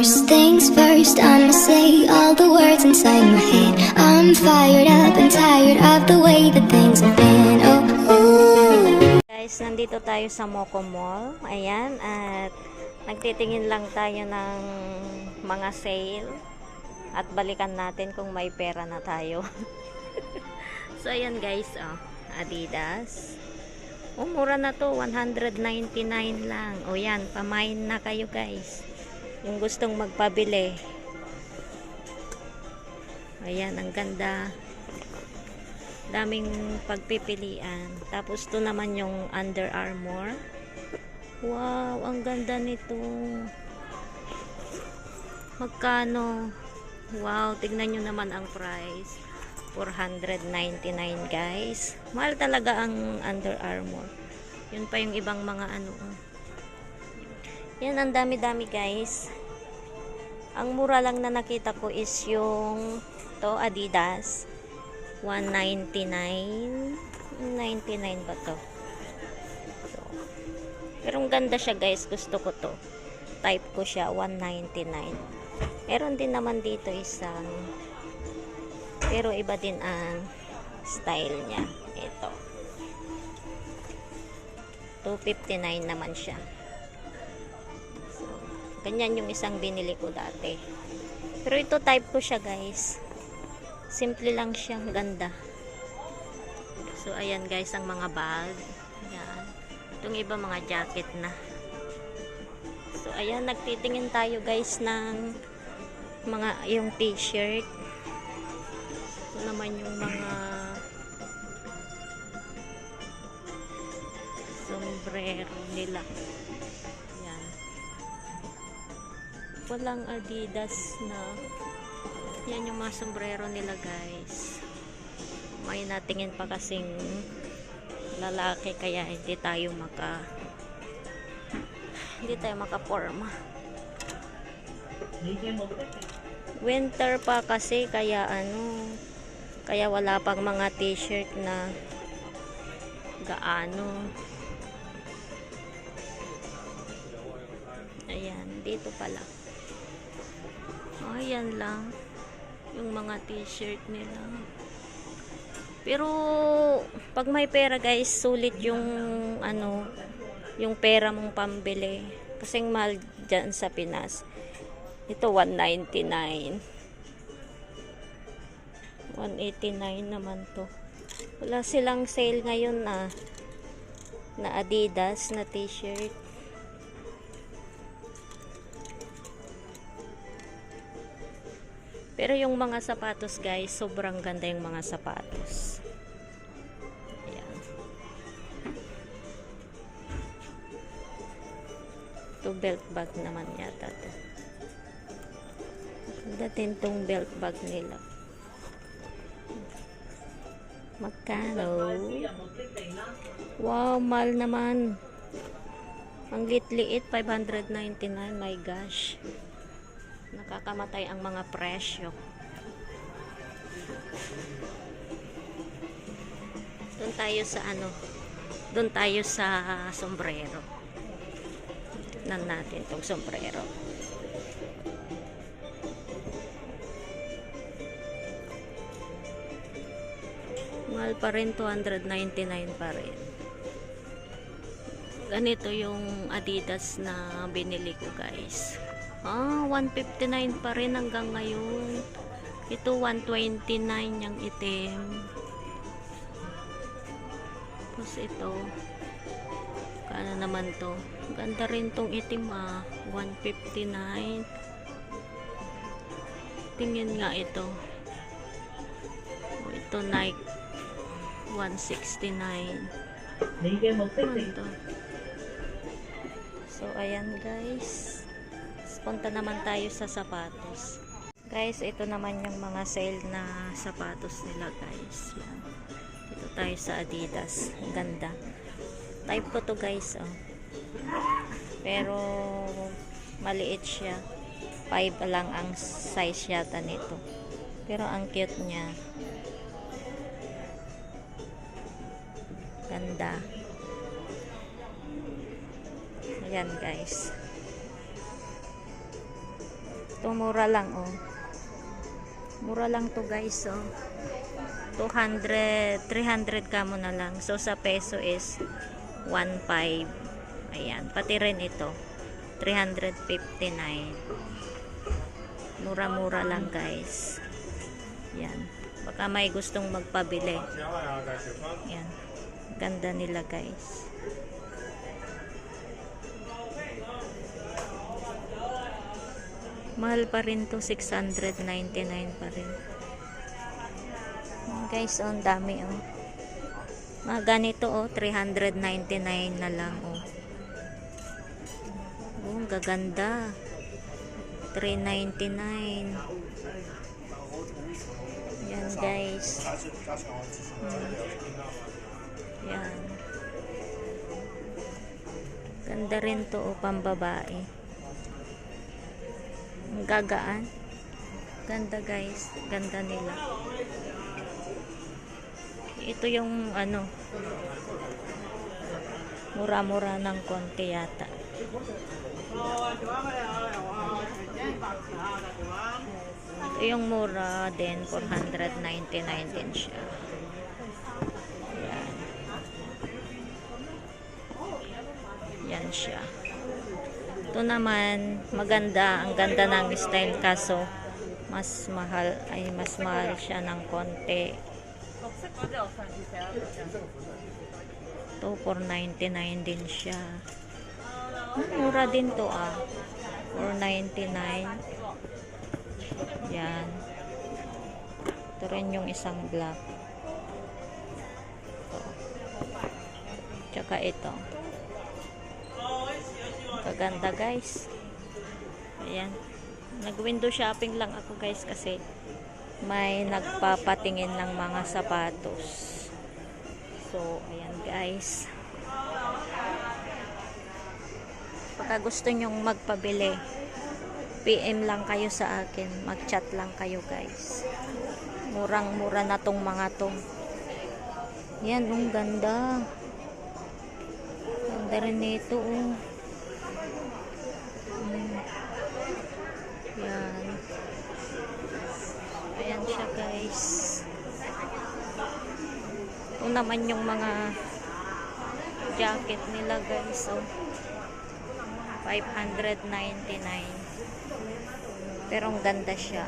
First things first, I'ma say all the words inside my head. I'm fired up and tired of the way that things have been. Oh. Guys, nandito tayo sa Moco Mall. Ayan, at nagtitingin lang tayo ng mga sale. At balikan natin kung may pera na tayo. so, ayan guys, oh, Adidas. Oh, mura na to, 199 lang. O yan, pamain na kayo guys. Yung gustong magpabili. Ayan, ang ganda daming pagpipilian. Tapos to naman yung Under Armour. Wow, ang ganda nito. Magkano? Wow, tignan nyo naman ang price. 499 guys. Mahal talaga ang Under Armour. Yun pa yung ibang mga ano. oh. Yan, ang dami-dami guys. Ang mura lang na nakita ko is yung to Adidas. 199 99 ba to? So, pero ang ganda siya guys. Gusto ko to. Type ko siya 199 meron din naman dito isang pero iba din ang style niya. Ito. 259 naman siya ganyan yung isang binili ko dati. Pero ito type ko siya guys. Simple lang siya ganda so ayan guys ang mga bag. Ayan. Itong iba mga jacket na. So ayan nagtitingin tayo guys ng mga yung t-shirt. Ito naman yung mga sombrero nila walang adidas na yan yung mga sombrero nila guys. May natingin pa kasing lalaki kaya hindi tayo maka hindi tayo makaporma. Winter pa kasi kaya ano kaya wala pang mga t-shirt na gaano. Ayan dito pala ayan lang yung mga t-shirt nila. Pero pag may pera guys sulit yung ano yung pera mong pambili. Kasing mahal dyan sa Pinas. Ito 199 189 naman to. Wala silang sale ngayon na na Adidas na t-shirt Pero yung mga sapatos guys, sobrang ganda yung mga sapatos. Ayan. Ito belt bag naman yata to. Ganda din tong belt bag nila. Magkano? Wow, mahal naman. Ang lit-liit, 599. My gosh nakakamatay ang mga presyo. Doon tayo sa ano doon tayo sa sombrero. Nan natin tong sombrero. Mahal pa rin 299 pa rin. Ganito yung adidas na binili ko guys Ah, 159 pa rin hanggang ngayon. Ito 129 yung itim. Tapos ito. Kano naman to? Ganda rin tong itim ah. 159. Tingin nga ito. Oh, ito Nike 169. Ano to? So, ayan guys punta naman tayo sa sapatos. Guys ito naman yung mga sale na sapatos nila guys. Yan. dito tayo sa adidas. Ang ganda. Type ko to guys oh. pero maliit siya. 5 lang ang size yata nito. Pero ang cute niya. Ganda. Ayan guys Ito mura lang oh. Mura lang to guys oh. 200, 300 ka mo na lang. So sa peso is 1.5. Ayan, pati rin ito. 359. Mura-mura lang guys. Yan. Baka may gustong magpabili. Yan. Ganda nila guys. Mahal pa rin to 699 pa rin. Yan, guys, oh, ang dami oh. Mga ganito oh, 399 na lang oh. Oh, gaganda. 399. Yan guys. Hmm. Yan. Ganda rin to oh, pambabae. Ang gagaan. Ganda guys. Ganda nila. Ito yung ano mura-mura ng konti yata. Ito yung mura din 499 din siya. Yan. Yan siya. Ito naman maganda, ang ganda ng style kaso mas mahal ay mas mahal siya ng konti. Ito 499 din siya. Mura din to ah. 499. Yan. Ito rin yung isang black. Ito. Tsaka ito. Kaganda guys. Ayan. Nag-window shopping lang ako guys kasi may nagpapatingin ng mga sapatos. So, ayan guys. Pagka gusto nyong magpabili, PM lang kayo sa akin. Mag-chat lang kayo guys. Murang-mura na tong mga to. Yan, ang ganda. Ganda rin nito, oh. Mm. Yan. Ayan siya guys. Ito naman yung mga jacket nila guys. So, 599. Pero ang ganda siya.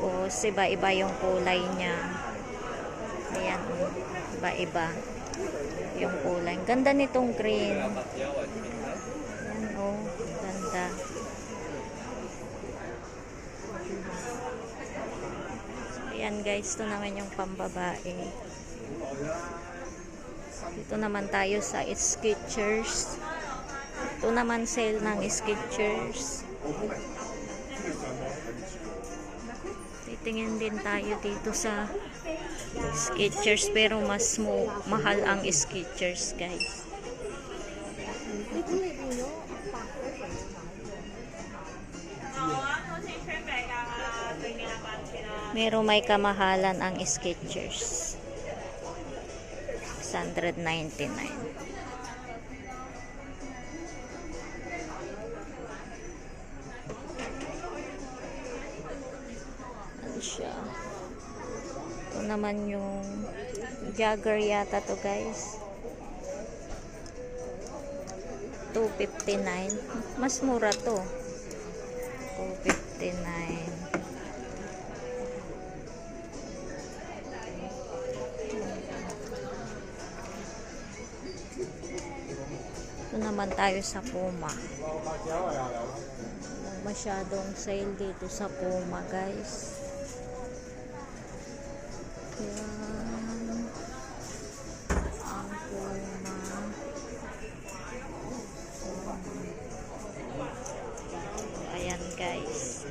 O, iba-iba yung kulay niya. Ayan, oh. iba-iba yung kulay. Ganda nitong green. Ayan, oh. Ganda. Ayan guys, ito naman yung pambabae. Dito naman tayo sa Skechers. Ito naman sale ng Skechers. Titingin din tayo dito sa Skechers pero mas mo, mahal ang Skechers guys. Pero may kamahalan ang Skechers. 699. Ano siya? Ito naman yung jogger yata to guys. 259. Mas mura to. 259. Naman tayo sa Puma. Masyadong sale dito sa Puma, guys. Yan. Ang Puma. Ayan, guys.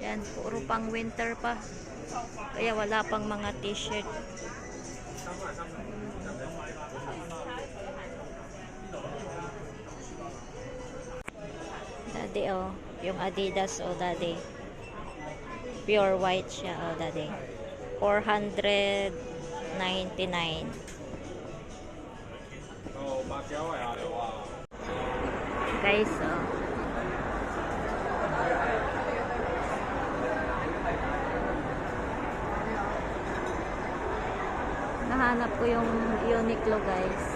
Yan, puro pang winter pa. Kaya wala pang mga t-shirt. daddy oh. Yung Adidas oh daddy. Pure white siya oh daddy. 499. Guys oh. Nahanap ko yung Uniqlo guys.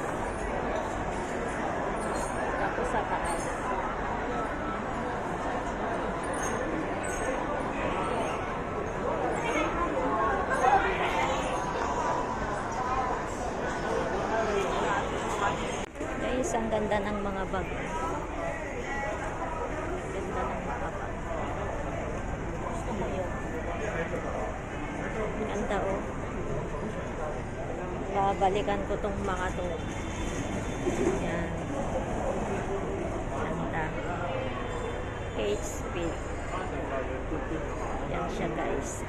Ang ganda ng mga bag. Ganda ng mga bag. Gusto mo yun? Ganda oh. Babalikan ko tong mga to. Yan. Ganda. Kate Speed. Yan siya guys.